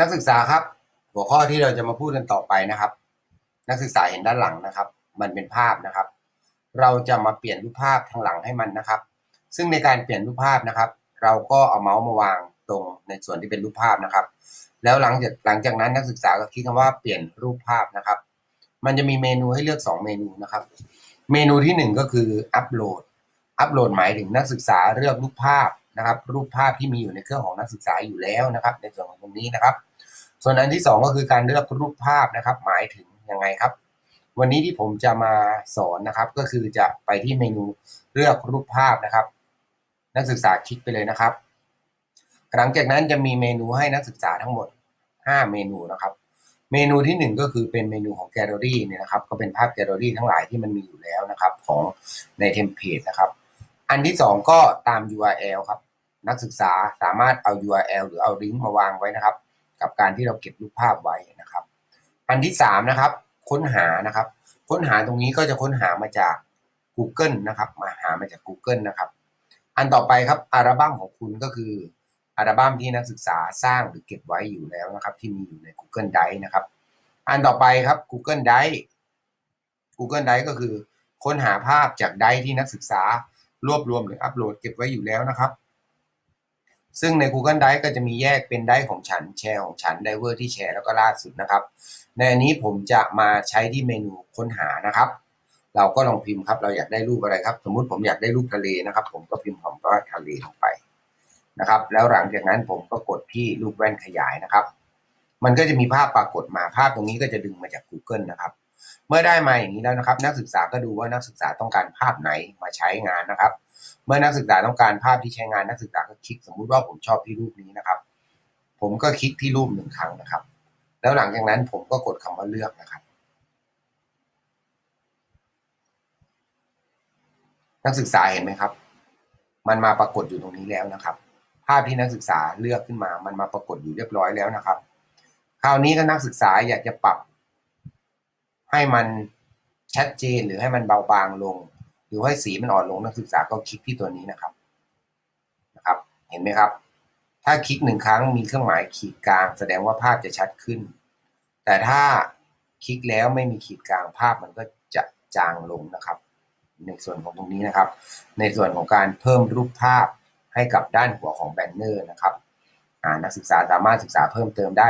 นักศึกษาครับ หัวข้อที่เราจะมาพูดกันต่อไปนะครับ นักศึกษาเห็นด้านหลังนะครับ มันเป็นภาพนะครับ เราจะมาเปลี่ยนรูปภาพทางหลังให้มันนะครับ ซึ่งในการเปลี่ยนรูปภาพนะครับ เราก็เอาเมาส์มาวางตรงในส่วนที่เป็นรูปภาพนะครับ แล้วหลังจากหลังจากนั้นนักศึกษาก็คลิกคำว่าเปลี่ยนรูปภาพนะครับ มันจะมีเมนูให้เลือก 2 เมนูนะครับ เมนูที่ 1 ก็คืออัปโหลดอัปโหลดหมายถึงนักศึกษาเลือกรูปภาพ นะครับ รูปภาพที่มีอยู่ในเครื่องของนักศึกษาอยู่แล้วนะครับ ในส่วนของตรงนี้นะครับ ส่วนอันที่ 2 ก็คือการเลือกรูปภาพนะครับ หมายถึงยังไงครับ วันนี้ที่ผมจะมาสอนนะครับ ก็คือจะไปที่เมนูเลือกรูปภาพนะครับ นักศึกษาคลิกไปเลยนะครับ หลังจากนั้นจะมีเมนูให้นักศึกษาทั้งหมด 5 เมนูนะครับเมนูที่ 1 ก็คือเป็นเมนูของแกลเลอรี่เนี่ยนะครับ ก็เป็นภาพแกลเลอรี่ทั้งหลายที่มันมีอยู่แล้วนะครับ ของในเทมเพลตนะครับ อันที่2ก็ตาม URL ครับ นักศึกษาสามารถเอา URL หรือเอาลิงก์มาวางไว้นะครับ กับการที่เราเก็บรูปภาพไว้นะครับ อันที่3นะครับ ค้นหานะครับ ค้นหาตรงนี้ก็จะค้นหามาจาก Google นะครับ มาหามาจาก Google นะครับ อันต่อไปครับอัลบั้มของคุณก็คืออัลบั้มที่นักศึกษาสร้างหรือเก็บไว้อยู่แล้วนะครับ ที่มีอยู่ใน Google Drive นะครับ อันต่อไปครับ Google Drive Google Drive ก็คือ ค้นหาภาพจากไดร์ที่นักศึกษา รวบรวมหรืออัปโหลดเก็บไว้อยู่แล้วนะครับ ซึ่งใน Google Drive ก็จะมีแยกเป็นไดร์ของฉันแชร์ของฉันไดเวอร์ที่แชร์แล้วก็ล่าสุดนะครับ ในอันนี้ผมจะมาใช้ที่เมนูค้นหานะครับ เราก็ลองพิมพ์ครับ เราอยากได้รูปอะไรครับ สมมุติผมอยากได้รูปทะเลนะครับ ผมก็พิมพ์คำว่าทะเลลงไปนะครับ แล้วหลังจากนั้นผมก็กดที่รูปแว่นขยายนะครับ มันก็จะมีภาพปรากฏมาภาพตรงนี้ก็จะดึงมาจาก Google นะครับ เมื่อได้มาอย่างนี้แล้วนะครับ นักศึกษาก็ดูว่านักศึกษาต้องการภาพไหนมาใช้งานนะครับ เมื่อนักศึกษาต้องการภาพที่ใช้งานนักศึกษาก็คลิกสมมุติว่าผมชอบที่รูปนี้นะครับ ผมก็คลิกที่รูปหนึ่งครั้งนะครับ แล้วหลังจากนั้นผมก็กดคำว่าเลือกนะครับ นักศึกษาเห็นไหมครับ มันมาปรากฏอยู่ตรงนี้แล้วนะครับ ภาพที่นักศึกษาเลือกขึ้นมา มันมาปรากฏอยู่เรียบร้อยแล้วนะครับ คราวนี้ถ้านักศึกษาอยากจะปรับ ให้มันชัดเจนหรือให้มันเบาบางลง หรือให้สีมันอ่อนลงนักศึกษาก็คลิกที่ตัวนี้นะครับนะครับ เห็นไหมครับ ถ้าคลิกหนึ่งครั้งมีเครื่องหมายขีดกลาง แสดงว่าภาพจะชัดขึ้น แต่ถ้าคลิกแล้วไม่มีขีดกลางภาพมันก็จะจางลงนะครับ ในส่วนของตรงนี้นะครับ ในส่วนของการเพิ่มรูปภาพให้กับด้านหัวของแบนเนอร์นะครับนักศึกษาสามารถศึกษาเพิ่มเติมได้